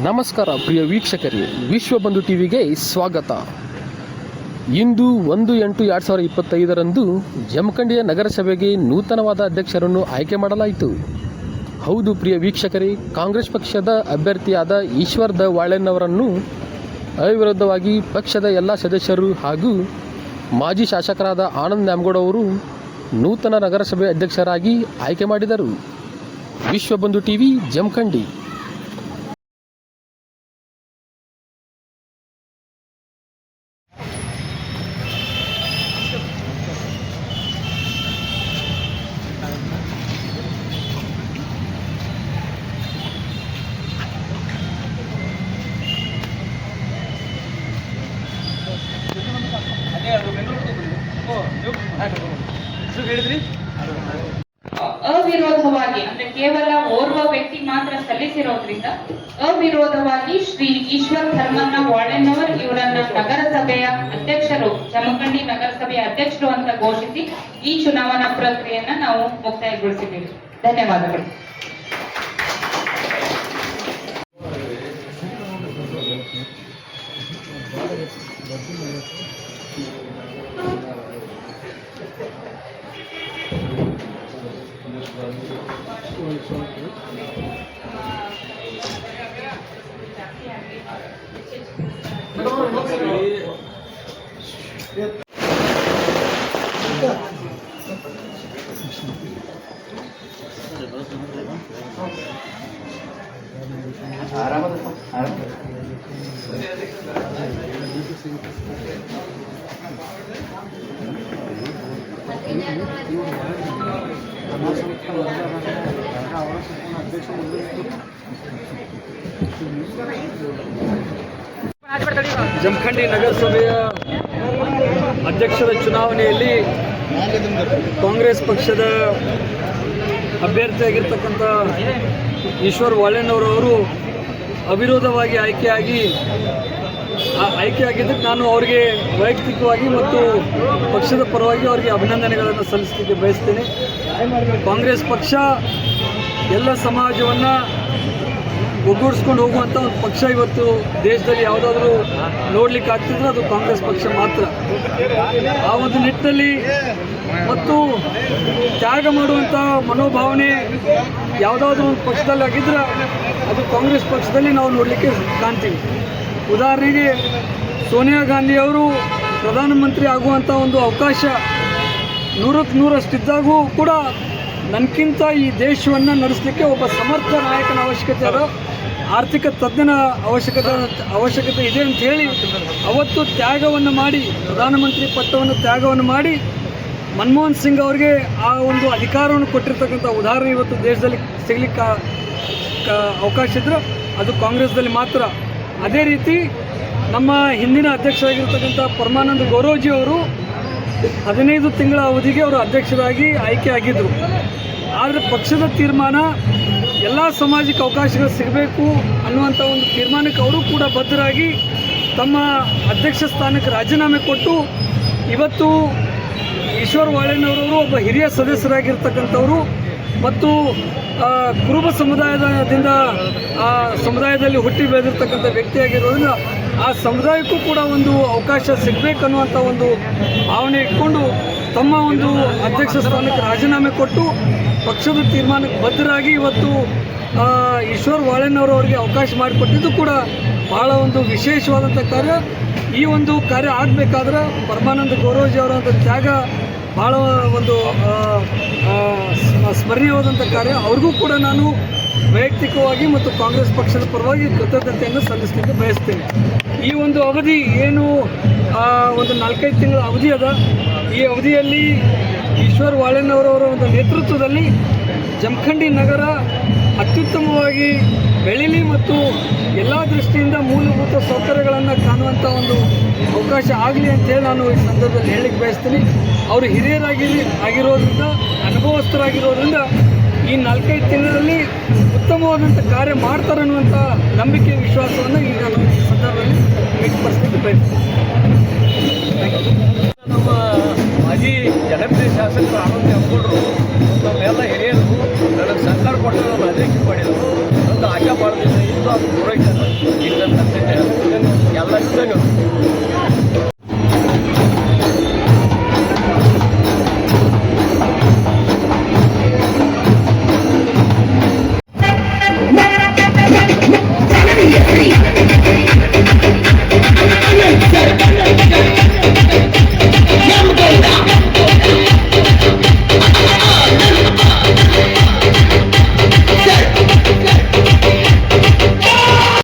ನಮಸ್ಕಾರ, ಪ್ರಿಯ ವೀಕ್ಷಕರೇ. ವಿಶ್ವಬಂಧು ಟಿವಿಗೆ ಸ್ವಾಗತ. ಇಂದು ಒಂದು ಎಂಟು ಎರಡು ಸಾವಿರದ ಇಪ್ಪತ್ತೈದರಂದು ಜಮಖಂಡಿಯ ನಗರಸಭೆಗೆ ನೂತನವಾದ ಅಧ್ಯಕ್ಷರನ್ನು ಆಯ್ಕೆ ಮಾಡಲಾಯಿತು. ಹೌದು, ಪ್ರಿಯ ವೀಕ್ಷಕರೇ, ಕಾಂಗ್ರೆಸ್ ಪಕ್ಷದ ಅಭ್ಯರ್ಥಿಯಾದ ಈಶ್ವರ್ ದ ವಾಳೆನ್ನವರನ್ನು ಅವಿರೋಧವಾಗಿ ಪಕ್ಷದ ಎಲ್ಲ ಸದಸ್ಯರು ಹಾಗೂ ಮಾಜಿ ಶಾಸಕರಾದ ಆನಂದ್ ನ್ಯಾಮಗೌಡ ಅವರು ನೂತನ ನಗರಸಭೆ ಅಧ್ಯಕ್ಷರಾಗಿ ಆಯ್ಕೆ ಮಾಡಿದರು. ವಿಶ್ವಬಂಧು ಟಿವಿ, ಜಮಖಂಡಿ. ಅವಿರೋಧವಾಗಿ, ಅಂದ್ರೆ ಕೇವಲ ಓರ್ವ ವ್ಯಕ್ತಿ ಮಾತ್ರ ಸಲ್ಲಿಸಿರೋದ್ರಿಂದ, ಅವಿರೋಧವಾಗಿ ಶ್ರೀ ಈಶ್ವರ್ ಧರ್ಮಣ್ಣ ವಾಳೆನವರ್ ಇವರನ್ನ ನಗರಸಭೆಯ ಅಧ್ಯಕ್ಷರು, ಜಮಖಂಡಿ ನಗರಸಭೆಯ ಅಧ್ಯಕ್ಷರು ಅಂತ ಘೋಷಿಸಿ ಈ ಚುನಾವಣಾ ಪ್ರಕ್ರಿಯೆಯನ್ನ ನಾವು ಮುಕ್ತಾಯಗೊಳಿಸಿದ್ದೀವಿ. ಧನ್ಯವಾದಗಳು. ಆರಾಮದ ಆರಾಮ ಜಮಖಂಡಿ ನಗರಸಭೆಯ ಅಧ್ಯಕ್ಷರ ಚುನಾವಣೆಯಲ್ಲಿ ಕಾಂಗ್ರೆಸ್ ಪಕ್ಷದ ಅಭ್ಯರ್ಥಿಯಾಗಿರ್ತಕ್ಕಂಥ ಈಶ್ವರ್ ವಾಳೆಣ್ಣವರವರು ಅವಿರೋಧವಾಗಿ ಆಯ್ಕೆಯಾಗಿ ಆ ಆಯ್ಕೆಯಾಗಿದ್ದಕ್ಕೆ ನಾನು ಅವರಿಗೆ ವೈಯಕ್ತಿಕವಾಗಿ ಮತ್ತು ಪಕ್ಷದ ಪರವಾಗಿ ಅವರಿಗೆ ಅಭಿನಂದನೆಗಳನ್ನು ಸಲ್ಲಿಸಲಿಕ್ಕೆ ಬಯಸ್ತೇನೆ. ಕಾಂಗ್ರೆಸ್ ಪಕ್ಷ ಎಲ್ಲ ಸಮಾಜವನ್ನು ಒಗ್ಗೂಡಿಸ್ಕೊಂಡು ಹೋಗುವಂಥ ಒಂದು ಪಕ್ಷ ಇವತ್ತು ದೇಶದಲ್ಲಿ ಯಾವುದಾದ್ರೂ ನೋಡ್ಲಿಕ್ಕೆ ಆಗ್ತಿದ್ರೆ ಅದು ಕಾಂಗ್ರೆಸ್ ಪಕ್ಷ ಮಾತ್ರ. ಆ ಒಂದು ನಿಟ್ಟಿನಲ್ಲಿ ಮತ್ತು ತ್ಯಾಗ ಮಾಡುವಂಥ ಮನೋಭಾವನೆ ಯಾವುದಾದ್ರೂ ಒಂದು ಪಕ್ಷದಲ್ಲಿ ಆಗಿದ್ರೆ ಅದು ಕಾಂಗ್ರೆಸ್ ಪಕ್ಷದಲ್ಲಿ ನಾವು ನೋಡಲಿಕ್ಕೆ ಕಾಣ್ತೀವಿ. ಉದಾಹರಣೆಗೆ ಸೋನಿಯಾ ಗಾಂಧಿ ಅವರು ಪ್ರಧಾನಮಂತ್ರಿ ಆಗುವಂಥ ಒಂದು ಅವಕಾಶ ನೂರಕ್ಕೆ ನೂರಷ್ಟಿದ್ದಾಗೂ ಕೂಡ ನನಗಿಂತ ಈ ದೇಶವನ್ನು ನಡೆಸಲಿಕ್ಕೆ ಒಬ್ಬ ಸಮರ್ಥ ನಾಯಕನ ಅವಶ್ಯಕತೆ ಅದ. ಆರ್ಥಿಕ ತಜ್ಞನ ಅವಶ್ಯಕತೆ ಅವಶ್ಯಕತೆ ಇದೆ ಅಂತ ಹೇಳಿ ಅವತ್ತು ತ್ಯಾಗವನ್ನು ಮಾಡಿ, ಪ್ರಧಾನಮಂತ್ರಿ ಪಟ್ಟವನ್ನು ತ್ಯಾಗವನ್ನು ಮಾಡಿ ಮನಮೋಹನ್ ಸಿಂಗ್ ಅವರಿಗೆ ಆ ಒಂದು ಅಧಿಕಾರವನ್ನು ಕೊಟ್ಟಿರ್ತಕ್ಕಂಥ ಉದಾಹರಣೆ ಇವತ್ತು ದೇಶದಲ್ಲಿ ಸಿಗಲಿಕ್ಕೆ ಅವಕಾಶ ಇದ್ದರೆ ಅದು ಕಾಂಗ್ರೆಸ್ದಲ್ಲಿ ಮಾತ್ರ ಅದೇ ರೀತಿ ನಮ್ಮ ಹಿಂದಿನ ಅಧ್ಯಕ್ಷರಾಗಿರ್ತಕ್ಕಂಥ ಪರಮಾನಂದ ಗೌರವ್ಜಿ ಅವರು ಹದಿನೈದು ತಿಂಗಳ ಅವಧಿಗೆ ಅವರು ಅಧ್ಯಕ್ಷರಾಗಿ ಆಯ್ಕೆ ಆಗಿದ್ದರು. ಆದರೆ ಪಕ್ಷದ ತೀರ್ಮಾನ ಎಲ್ಲ ಸಾಮಾಜಿಕ ಅವಕಾಶಗಳು ಸಿಗಬೇಕು ಅನ್ನುವಂಥ ಒಂದು ತೀರ್ಮಾನಕ್ಕೆ ಅವರು ಕೂಡ ಬದ್ಧರಾಗಿ ತಮ್ಮ ಅಧ್ಯಕ್ಷ ಸ್ಥಾನಕ್ಕೆ ರಾಜೀನಾಮೆ ಕೊಟ್ಟು ಇವತ್ತು ಈಶ್ವರ್ ವಾಳೆನವರವರು ಒಬ್ಬ ಹಿರಿಯ ಸದಸ್ಯರಾಗಿರ್ತಕ್ಕಂಥವರು ಮತ್ತು ಕುರುಬ ಸಮುದಾಯದಿಂದ, ಆ, ಸಮುದಾಯದಲ್ಲಿ ಹುಟ್ಟಿ ಬೆಳೆದಿರ್ತಕ್ಕಂಥ ವ್ಯಕ್ತಿಯಾಗಿರೋದ್ರಿಂದ ಆ ಸಮುದಾಯಕ್ಕೂ ಕೂಡ ಒಂದು ಅವಕಾಶ ಸಿಗಬೇಕನ್ನುವಂಥ ಒಂದು ಭಾವನೆ ಇಟ್ಕೊಂಡು ತಮ್ಮ ಒಂದು ಅಧ್ಯಕ್ಷ ಸ್ಥಾನಕ್ಕೆ ರಾಜೀನಾಮೆ ಕೊಟ್ಟು ಪಕ್ಷದ ತೀರ್ಮಾನಕ್ಕೆ ಬದ್ಧರಾಗಿ ಇವತ್ತು ಈಶ್ವರ್ ವಾಳೆನವರು ಅವರಿಗೆ ಅವಕಾಶ ಮಾಡಿಕೊಟ್ಟಿದ್ದು ಕೂಡ ಬಹಳ ಒಂದು ವಿಶೇಷವಾದಂಥ ಕಾರ್ಯ. ಈ ಒಂದು ಕಾರ್ಯ ಆಗಬೇಕಾದ್ರೆ ಪರಮಾನಂದ ಗೌರೋಜಿ ಅವರ ತ್ಯಾಗ ಭಾಳ ಒಂದು ಸ್ಮರಣೀಯವಾದಂಥ ಕಾರ್ಯ. ಅವ್ರಿಗೂ ಕೂಡ ನಾನು ವೈಯಕ್ತಿಕವಾಗಿ ಮತ್ತು ಕಾಂಗ್ರೆಸ್ ಪಕ್ಷದ ಪರವಾಗಿ ಕೃತಜ್ಞತೆಯನ್ನು ಸಲ್ಲಿಸಲಿಕ್ಕೆ ಬಯಸ್ತೇನೆ. ಈ ಒಂದು ಅವಧಿ ಏನು ಒಂದು ನಾಲ್ಕೈದು ತಿಂಗಳ ಅವಧಿ ಅದ. ಈ ಅವಧಿಯಲ್ಲಿ ಈಶ್ವರ್ ವಾಳೆನವರವರ ಒಂದು ನೇತೃತ್ವದಲ್ಲಿ ಜಮಖಂಡಿ ನಗರ ಅತ್ಯುತ್ತಮವಾಗಿ ಬೆಳೀಲಿ ಮತ್ತು ಎಲ್ಲ ದೃಷ್ಟಿಯಿಂದ ಮೂಲಭೂತ ಸೌಕರ್ಯಗಳನ್ನು ಕಾಣುವಂಥ ಒಂದು ಅವಕಾಶ ಆಗಲಿ ಅಂತೇಳಿ ನಾನು ಈ ಸಂದರ್ಭದಲ್ಲಿ ಹೇಳಲಿಕ್ಕೆ ಬಯಸ್ತೀನಿ. ಅವರು ಹಿರಿಯರಾಗಿ ಆಗಿರೋದ್ರಿಂದ, ಅನುಭವಸ್ಥರಾಗಿರೋದ್ರಿಂದ ಈ ನಾಲ್ಕೈದು ತಿಂಗಳಲ್ಲಿ ಉತ್ತಮವಾದಂಥ ಕಾರ್ಯ ಮಾಡ್ತಾರೆ ಅನ್ನುವಂಥ ನಂಬಿಕೆ, ವಿಶ್ವಾಸವನ್ನು ಈಗ ನಾನು ಈ ಸಂದರ್ಭದಲ್ಲಿ ವ್ಯಕ್ತಪಡಿಸಲಿಕ್ಕೆ ಬಯಸ್ತೀನಿ. Murat.